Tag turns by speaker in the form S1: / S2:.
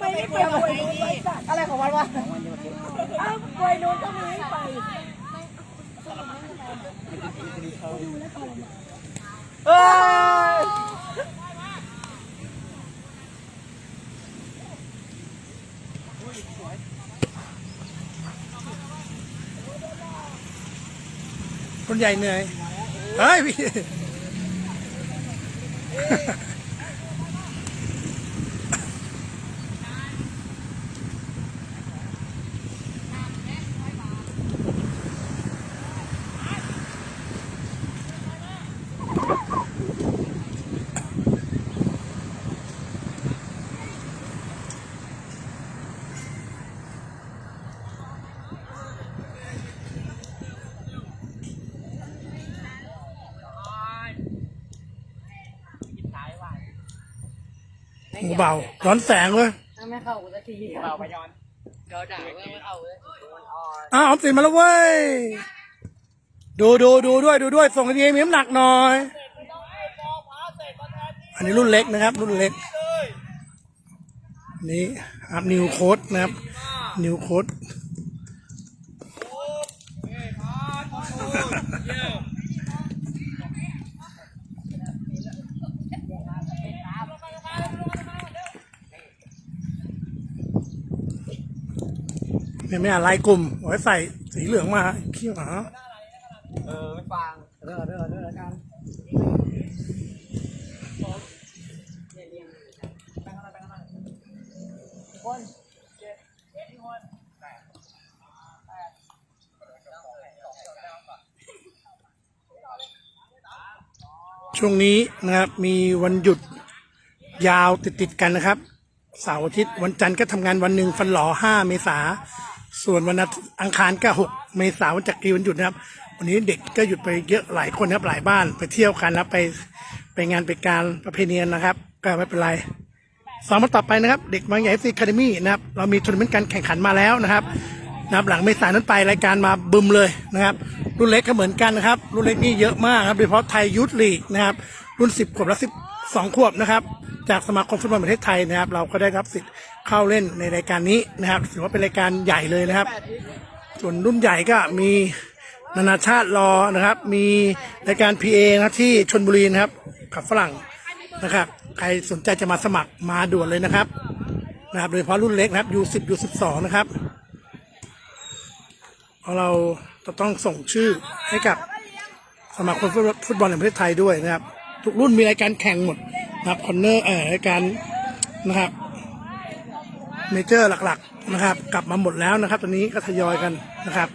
S1: ไม่ได้ไปเอาไปนู้นไปจัดอะไรของมันวะอ้าวไปนู้นก็มีไปเอ้ย
S2: คนใหญ่เหนื่อยเฮ้ยพี่ หมูเบาร้อนแสงเว้ย
S1: ไม่เข้ากูสักทีเบาไปย้อนเดี๋ยวด่าไม่เข้าเลย
S2: อ้าวออมสินมาแล้วเว้ย ดูดูดูด้วยดูด้วย ส่งทีมีน้ำหนักหน่อย อันนี้รุ่นเล็กนะครับ รุ่นเล็ก นี่ครับนิวโค้ดนะครับ นิวโค้ด ไม่ไม่อะไรกลุ่มไว้ใส่สีเหลืองมาขี้ยวหา
S1: เออไม่ฟังเด้อเด้อเด้อแล้วกัน
S2: ช่วงนี้นะครับมีวันหยุดยาวติดติดกันนะครับเสาร์อาทิตย์วันจันทร์ก็ทำงานวันหนึ่งฟันหล่อห้าเมษา ส่วนวันอาทิตย์อังคารก็หกเมษาวันจักรีวันหยุดนะครับ วันนี้เด็กก็หยุดไปเยอะหลายคนนะครับหลายบ้านไปเที่ยวกันนะไปไปงานไปการประเพณีนะครับ ก็ไม่เป็นไรสองมาต่อไปนะครับ เด็กบางใหญ่ซีคาเดมี่นะครับเรามีทัวร์นาเมนต์การแข่งขันมาแล้วนะครับนะครับหลังเมษานนั้นไปรายการมาบึมเลยนะครับ รุ่นเล็กก็เหมือนกันนะครับ รุ่นเล็กนี่เยอะมากครับโดยเฉพาะไทยยุทธลีกนะครับรุ่น 10 ขวบและ12 ขวบนะครับ จากสมาคมฟุตบอลประเทศไทยนะครับ เราก็ได้รับสิทธิ์เข้าเล่นในรายการนี้นะครับถือว่าเป็นรายการใหญ่เลยนะครับ ส่วนรุ่นใหญ่ก็มีนานาชาติรอนะครับ มีรายการ PA นะที่ชนบุรีนะครับกับฝรั่งนะครับ ใครสนใจจะมาสมัครมาด่วนเลยนะครับนะครับโดยเฉพาะรุ่นเล็กนะครับ U10 U12 นะครับเพราะเราจะต้องส่งชื่อให้กับสมาคมฟุตบอลแห่งประเทศไทยด้วยนะครับ ทุกรุ่นมีรายการแข่งหมด นะครับคอนเนอร์เอ่อในการนะครับเมเจอร์หลักๆนะครับ กลับมาหมดแล้วนะครับ ตอนนี้ก็ทยอยกันนะครับ